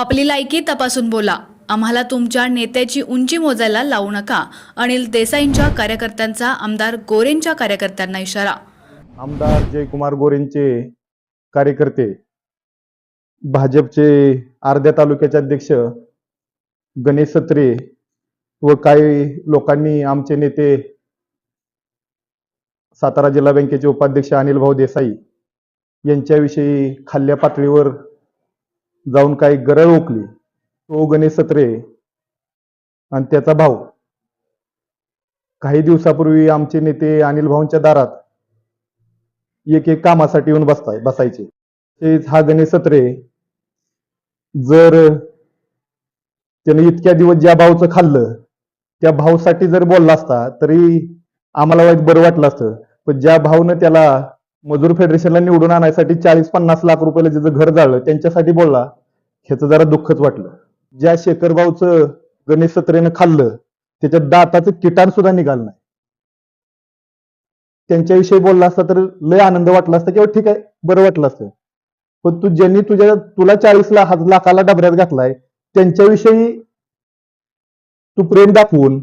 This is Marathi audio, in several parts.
आपली लायकी तपासून बोला. आम्हाला तुमच्या नेत्याची उंची मोजायला लावू नका. अनिल देसाईंच्या कार्यकर्त्यांचा आमदार गोरेंच्या कार्यकर्त्यांना इशारा. आमदार जयकुमार गोरेंचे कार्यकर्ते भाजपचे अर्ध्या तालुक्याचे अध्यक्ष गणेश सत्रे व काही लोकांनी आमचे नेते सातारा जिल्हा बँकेचे उपाध्यक्ष अनिल भाऊ देसाई यांच्याविषयी खाल्ल्या पातळीवर जाऊन काही गरळ ओकली. तो गणेश सत्रे आणि त्याचा भाऊ. काही दिवसापूर्वी आमचे नेते अनिल भाऊंच्या दारात एक एक कामासाठी येऊन बसताय बसायचे. तेच हा गणेश सत्रे जर त्याने इतक्या दिवस ज्या भाऊचं खाल्लं त्या भाऊसाठी जर बोलला असता तरी आम्हाला वाईट बरं वाटलं असतं. पण ज्या भाऊनं त्याला मजूर फेडरेशनला निवडून आणण्यासाठी चाळीस पन्नास लाख रुपयाला ज्याचं घर जाळलं त्यांच्यासाठी बोलला. ह्याचं जरा दुःखच वाटलं. ज्या शेखरभाऊचं गणेश सत्रेनं खाल्लं त्याच्या दाताचं किटाण सुद्धा निघालं नाही. त्यांच्याविषयी बोलला असता तर लय आनंद वाटला असता किंवा ठीक आहे बरं वाटलं असतं. पण तू ज्यांनी तुझ्या तुला चाळीस लाख लाखाला डबऱ्यात घातलाय त्यांच्याविषयी तू प्रेम दाखवून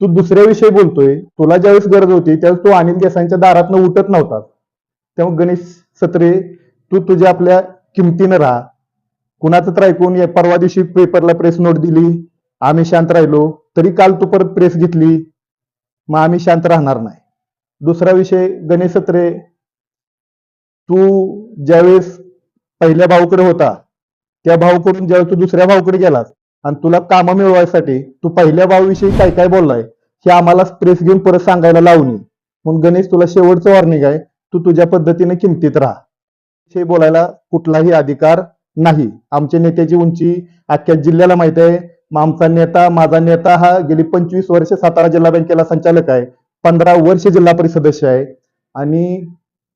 तू दुसऱ्याविषयी बोलतोय तुला ज्यावेळेस गरज होती त्यावेळेस तू अनिल देसाईंच्या दारातनं उठत नव्हता तेव्हा गणेश सत्रे तू तुझ्या आपल्या किमतीनं राहा. कुणाचं तर ऐकून या परवा दिवशी पेपरला प्रेस नोट दिली. आम्ही शांत राहिलो. तरी काल तू परत प्रेस घेतली. मग आम्ही शांत राहणार नाही. दुसरा विषय गणेश सत्रे तू ज्यावेळेस पहिल्या भाऊकडे होता त्या भाऊकडून ज्यावेळेस तू दुसऱ्या भाऊकडे गेलास आणि तुला कामं मिळवायसाठी तू पहिल्या भाऊविषयी काय काय बोललाय हे आम्हाला प्रेस घेऊन परत सांगायला लावणी म्हणून गणेश तुला शेवटचं वॉर्निंग आहे. तू तुझ्या पद्धतीने किमतीत राहा. हे बोलायला कुठलाही अधिकार नाही. आमच्या नेत्याची उंची अख्ख्या जिल्ह्याला माहीत आहे. मग आमचा नेता माझा नेता हा गेली पंचवीस वर्ष सातारा जिल्हा बँकेला संचालक आहे. पंधरा वर्ष जिल्हा परिषद सदस्य आहे. आणि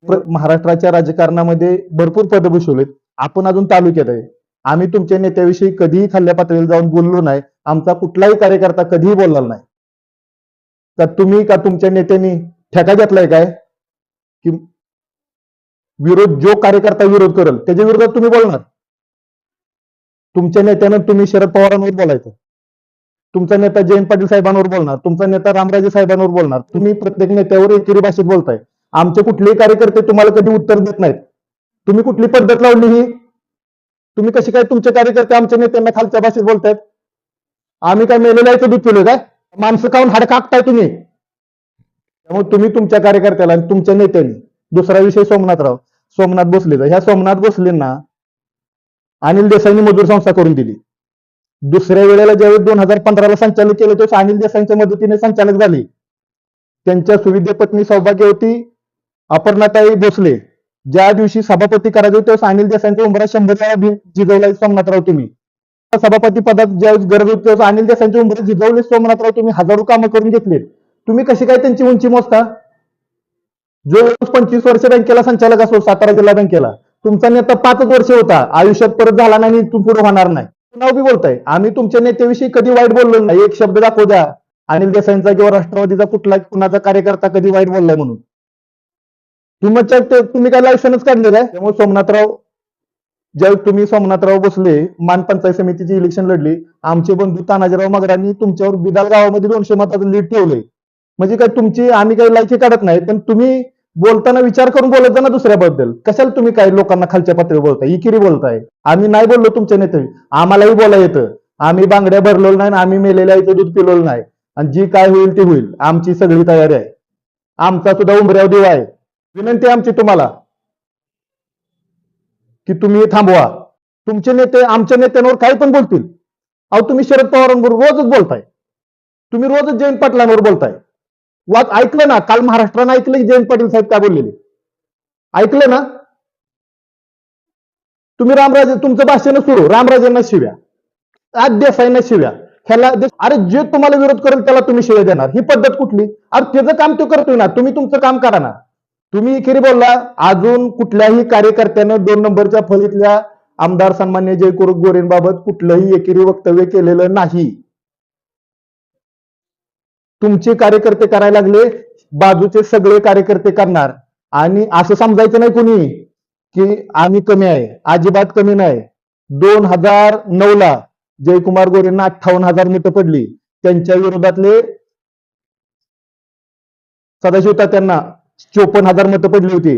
महाराष्ट्राच्या राजकारणामध्ये भरपूर पद भूषवलेत. आपण अजून तालुक्यात आहे. आम्ही तुमच्या नेत्याविषयी कधीही खाल्ल्या पातळीला जाऊन बोललो नाही. आमचा कुठलाही कार्यकर्ता कधीही बोलला नाही. का तुम्ही का तुमच्या नेत्यांनी ठेका घेतलाय काय? की विरोध जो कार्यकर्ता विरोध करेल त्याच्या विरोधात तुम्ही बोलणार. तुमच्या नेत्यानं तुम्ही शरद पवारांवर बोलायचं. तुमचा नेता जयंत पाटील साहेबांवर बोलणार. तुमचा नेता रामराजे साहेबांवर बोलणार. तुम्ही प्रत्येक नेत्यावर एकेरी भाषेत बोलताय. आमचे कुठलेही कार्यकर्ते तुम्हाला कधी उत्तर देत नाहीत. तुम्ही कुठली पद्धत लावली ही? तुम्ही कशी काय तुमचे कार्यकर्ते आमच्या नेत्यांना खालच्या भाषेत बोलतायत? आम्ही काय मेलेल्याचं दूध पिलोय काय? माणसं खाऊन हाड कापताय तुम्ही. त्यामुळे तुम्ही तुमच्या कार्यकर्त्याला आणि तुमच्या नेत्यांनी दुसरा विषय सोमनाथराव सोमनाथ भोसलेचा. ह्या सोमनाथ भोसलेंना अनिल देसाईंनी मजूर संस्था करून दिली. दुसऱ्या वेळेला ज्यावेळेस दोन हजार पंधराला संचालक केलं तेव्हा अनिल देसाईंच्या मदतीने संचालक झाले. त्यांच्या सुविद्य पत्नी सौभाग्यवती अपर्णाताई भोसले. ज्या दिवशी सभापती करायचे होते त्यावेळेस अनिल देसाईंचा उंबरा शंभर वेळा जिजवला सोमनाथराव तुम्ही. सभापती पदात ज्यावेळेस गरज होती तेव्हा अनिल देसाईंच्या उंबरे जिजवले सोमनाथराव तुम्ही. हजारो कामं करून घेतलेत. तुम्ही कशी काय त्यांची उंची मोजता? जो पंचवीस वर्ष बँकेला संचालक असो सातारा जिल्हा बँकेला तुमचा नेता पाचच वर्ष होता. आयुष्यात परत झाला नाही तू पुढे होणार नाही. नाव बी बोलताय. आम्ही तुमच्या नेत्याविषयी कधी वाईट बोललो नाही. एक शब्द दाखवू द्या. अनिल देसाईंचा किंवा राष्ट्रवादीचा कुठला कुणाचा कार्यकर्ता कधी वाईट बोललाय म्हणून? तुमच्या तुम्ही काय लायसनच काढलेलं आहे? त्यामुळे सोमनाथराव ज्यावेळी तुम्ही सोमनाथराव बसले मान पंचायत समितीची इलेक्शन लढली आमचे बंधू तानाजीराव मगरांनी तुमच्यावर बिदाल गावामध्ये दोनशे मताचं लीड ठेवले म्हणजे काय तुमची आम्ही काही लायकी काढत नाही पण तुम्ही बोलताना विचार करून बोलत जा ना दुसऱ्याबद्दल. कशाला तुम्ही काही लोकांना खालच्या पातळीवर बोलताय? इकिरी बोलताय. आम्ही नाही बोललो तुमच्या नेते आम्हालाही बोला येतं. आम्ही बांगड्या भरलेलो नाही आम्ही मेलेल्या इथं दूध पिलोलं नाही. आणि जी काय होईल ती होईल. आमची सगळी तयारी आहे. आमचा सुद्धा उमऱ्याव देव आहे. विनंती आमची तुम्हाला की तुम्ही थांबवा. तुमचे नेते आमच्या नेत्यांवर काही पण बोलतील. अहो तुम्ही शरद पवारांवर रोजच बोलताय. तुम्ही रोजच जयंत पाटलांवर बोलताय. वाच ऐकलं ना काल महाराष्ट्रानं ऐकलं की जयंत पाटील साहेब काय बोललेले ऐकलं ना? तुम्ही रामराजे तुमचं भाषण सुरू रामराजेंना शिव्या. आज देसाईंना शिव्या. ह्याला अरे जे तुम्हाला विरोध करेल त्याला तुम्ही शिव्या देणार. ही पद्धत कुठली? अरे त्याचं काम तो करतोय ना. तुम्ही तुमचं काम करा ना. तुम्ही एकेरी बोलला अजून कुठल्याही कार्यकर्त्यानं दोन नंबरच्या फळीतल्या आमदार सन्मान्य जयकुर गोरेंबाबत कुठलंही एकेरी वक्तव्य केलेलं नाही. तुमचे कार्यकर्ते करायला लागले बाजूचे सगळे कार्यकर्ते करणार. आणि असं समजायचं नाही कोणी की आम्ही कमी आहे अजिबात कमी नाही. दोन हजार नऊ ला जयकुमार गोरेंना अठ्ठावन्न हजार मतं पडली. त्यांच्या विरोधातले सदाशिव तात्यांना चोपन्न हजार मतं पडली होती.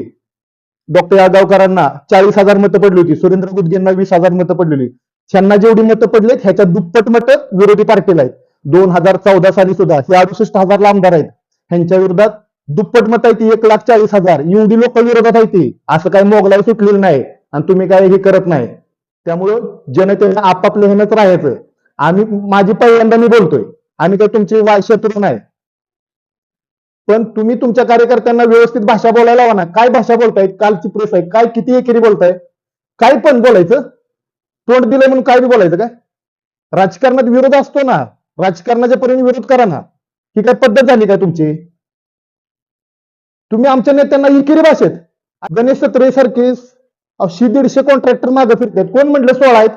डॉक्टर यादवकरांना चाळीस हजार मतं पडली होती. सुरेंद्र गुदगेंना वीस हजार मतं पडलेली त्यांना जेवढी मतं पडलीत ह्याच्या दुप्पट मतं विरोधी पार्टीला आहेत. दोन हजार चौदा साली सुद्धा हे अडुसष्ट हजार आमदार आहेत. ह्यांच्या विरोधात दुप्पट मत आहे ती एक लाख चाळीस हजार. एवढी लोक विरोधात आहे ती. असं काही मोगलाई सुटलेलं नाही. आणि तुम्ही काय हे करत नाही. त्यामुळं जनतेनं आपापल्या हेनच राहायचं. आम्ही माझी पहिल्यांदा मी बोलतोय. आम्ही काय तुमचे शत्रू नाही. पण तुम्ही तुमच्या कार्यकर्त्यांना व्यवस्थित भाषा बोलायला हवा ना. काय भाषा बोलताय? कालची प्रेस आहे. काय किती एकेरी बोलताय? काय पण बोलायचं. तोंड दिलंय म्हणून काय बी बोलायचं काय? राजकारणात विरोध असतो ना. राजकारणाच्या परीने विरोध करा ना. ही काय पद्धत झाली काय तुमची? तुम्ही आमच्या नेत्यांना इकिरी भाषेत. गणेश सत्रे सारखे अशी दीडशे कॉन्ट्रॅक्टर मागे फिरतात कोण म्हटलं सोळा आहेत?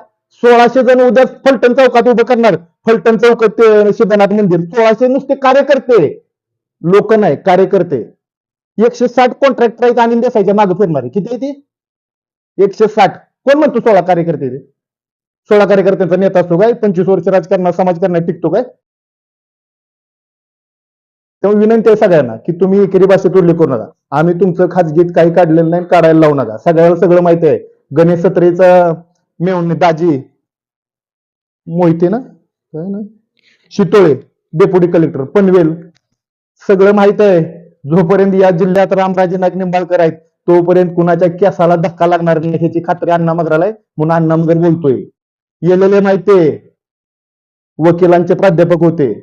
सोळाशे जण उद्या फलटण चौकात उभं करणार. फलटण चौकात ते सिद्धनाथ मंदिर. सोळाशे नुसते कार्यकर्ते. लोक नाही कार्यकर्ते. एकशे साठ कॉन्ट्रॅक्टर आहेत आणि देसाईच्या मागे फिरणारे. किती आहे ती? एकशे साठ. कोण म्हणतो सोळा कार्यकर्ते ते? सोळा कार्यकर्त्यांचा नेता असतो काय? पंचवीस वर्ष राजकारणात समाजकारणात टिकतो काय? त्यामुळे विनंती आहे सगळ्यांना की तुम्ही एकेरी भाषेत उल्लेख करू नका. आम्ही तुमचं खाजगीत काही काढलेलं नाही काढायला लावू नका. सगळ्याला सगळं माहिती आहे. गणेश सत्रेचा मेहून दाजी मोहिते ना? काय ना? Shitole deputy collector Panvel. सगळं माहीत आहे. जोपर्यंत या जिल्ह्यात रामराजे नाईक निंबाळकर आहेत तोपर्यंत कुणाच्या केसाला धक्का लागणार नाही ह्याची खात्री अण्णा मगराला आहे. म्हणून अण्णा मगर बोलतोय. येलेले माहितीये वकिलांचे प्राध्यापक होते.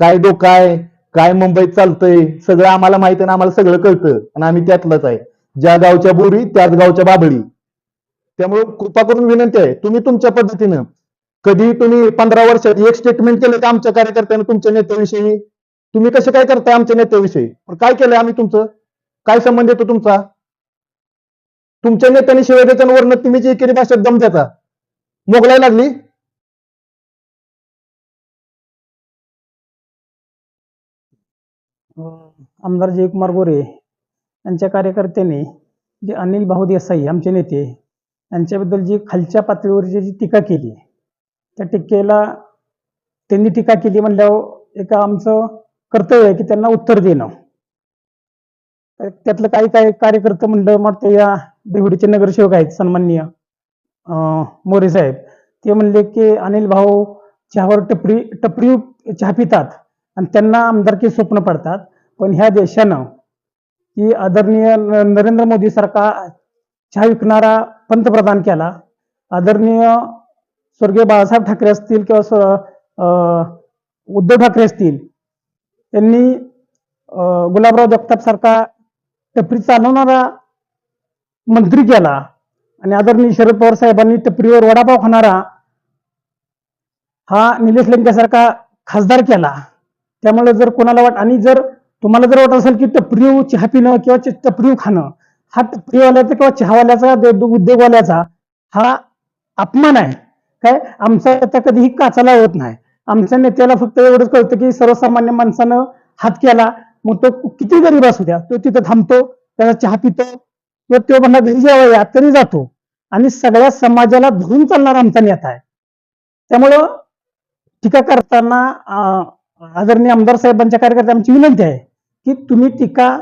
काय डो काय काय मुंबईत चालतंय? सगळं आम्हाला माहिती आहे आम्हाला सगळं कळतं. आणि आम्ही त्यातलंच आहे. ज्या गावच्या बोरी त्याच गावच्या बाबळी. त्यामुळे कृपा करून विनंती आहे. तुम्ही तुमच्या पद्धतीनं कधी तुम्ही पंधरा वर्षात एक स्टेटमेंट केलं का आमच्या कार्यकर्त्यांनी तुमच्या नेत्याविषयी तुम्ही कसे काय करताय आमच्या नेत्याविषयी? काय केलंय आम्ही तुमचं? काय संबंध येतो तुमचा? तुमच्या नेत्याने शिवाय वरनं तुम्ही जे एकेरी भाषेत दम देता. मोगलाई लागली. आमदार जयकुमार गोरे यांच्या कार्यकर्त्यांनी जे अनिल भाऊ देसाई आमचे नेते यांच्याबद्दल जी खालच्या पातळीवरची जी टीका केली त्या टीकेला त्यांनी टीका केली म्हणल्यावर एका आमचं कर्तव्य आहे की त्यांना उत्तर देणं. त्यातलं काही काही कार्यकर्ते म्हणलं मग ते या देवडीचे नगरसेवक आहेत सन्माननीय मोरे साहेब. ते म्हणले की अनिल भाऊ चहावर टपरी टपरी चहा पितात आणि त्यांना आमदारकी स्वप्न पडतात. पण ह्या देशानं की आदरणीय न- नरेंद्र मोदी सारखा चहा विकणारा पंतप्रधान केला. आदरणीय स्वर्गीय बाळासाहेब ठाकरे असतील किंवा उद्धव ठाकरे असतील त्यांनी गुलाबराव जगताप सारखा टपरी चालवणारा मंत्री केला. आणि आदरणीय शरद पवार साहेबांनी टपरीवर वडापाव खाणारा हा निलेश लंकेसारखा खासदार केला. त्यामुळे जर कोणाला वाट आणि जर तुम्हाला जर वाटत असेल की टपरीव चहा पिणं किंवा टपरीव खाणं हा टपरीवाल्याचा किंवा चहावाल्याचा उद्योगवाल्याचा हा अपमान आहे. काय? आमचा आता कधीही काचाला होत नाही. आमच्या नेत्याला फक्त एवढंच कळतं की सर्वसामान्य माणसानं हात केला. मग तो किती गरीब असू द्या तो तिथं थांबतो त्याचा चहा पितो किंवा तो म्हणला घरी जेव्हा तरी जातो. आणि सगळ्या समाजाला धरून चालणारा आमचा नेता आहे. त्यामुळं टीका करताना आदरणीय आमदार साहेबांच्या कार्यकर्त्या आमची विनंती आहे की तुम्ही टीका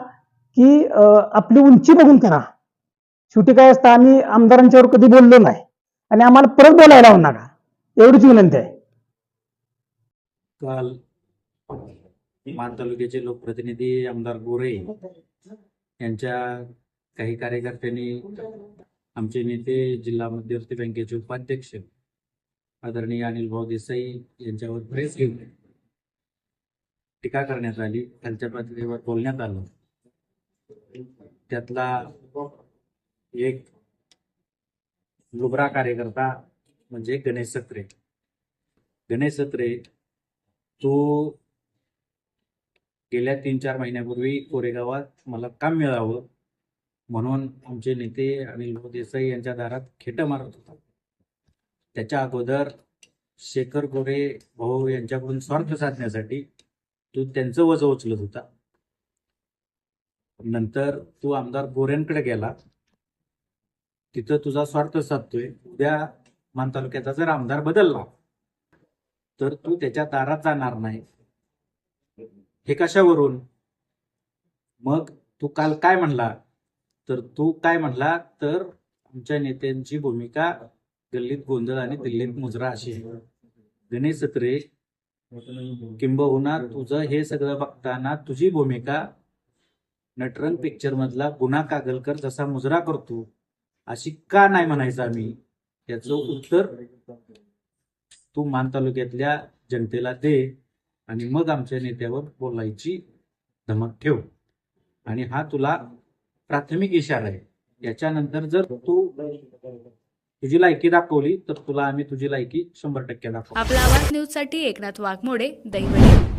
की आपली उंची बघून करा. शेवटी काय असतं आम्ही आमदारांच्यावर कधी बोललो नाही आणि आम्हाला परत बोलायला लावू नका. एवढीच विनंती आहे. काल मान तालुक्याचे लोकप्रतिनिधी आमदार गोरे यांच्या काही कार्यकर्त्यांनी आमचे नेते जिल्हा मध्यवर्ती बँकेचे उपाध्यक्ष आदरणीय अनिल भाऊ देसाई यांच्यावर प्रेस घेऊन टीका करण्यात आली. खालच्या पातळीवर बोलण्यात आलं. त्यातला एक लुबरा कार्यकर्ता म्हणजे गणेश सत्रे. गणेश सत्रे तो गेल्या तीन चार महिन्यापूर्वी कोरेगावात मला काम मिळावं म्हणून आमचे नेते अनिल देसाई यांच्या दारात खेटं मारत होता. त्याच्या अगोदर शेखर गोरे भाऊ यांच्याकडून स्वार्थ साधण्यासाठी तू त्यांचं वजं उचलत होता. नंतर तू आमदार गोऱ्यांकडे गेला. तिथं तुझा स्वार्थ साधतोय. उद्या मान तालुक्याचा जर आमदार बदलला तर तू त्याच्या दारात जाणार नाही. हे कशावरून? मग तू काल काय म्हणला? तर तू काय म्हटला? तर आमच्या नेत्यांची भूमिका गल्लीत गोंधळ आणि दिल्लीत मुजरा अशी आहे. गणेश सत्रे किंबहुना तुझं हे सगळं बघताना तुझी भूमिका नटरंग पिक्चर मधला गुन्हा कागलकर जसा मुजरा करतो अशी का नाही म्हणायचं आम्ही? याच उत्तर तू मान तालुक्यातल्या जनतेला दे आणि मग आमच्या नेत्यावर बोलायची धमक ठेव. आणि हा तुला प्राथमिक इशारा आहे. याच्यानंतर जर तू तुझी लायकी दाखवली तर तुला आम्ही तुझी लायकी शंभर टक्के दाखवू. आपला आवाज न्यूजसाठी एकनाथ वाघमोडे दैवडे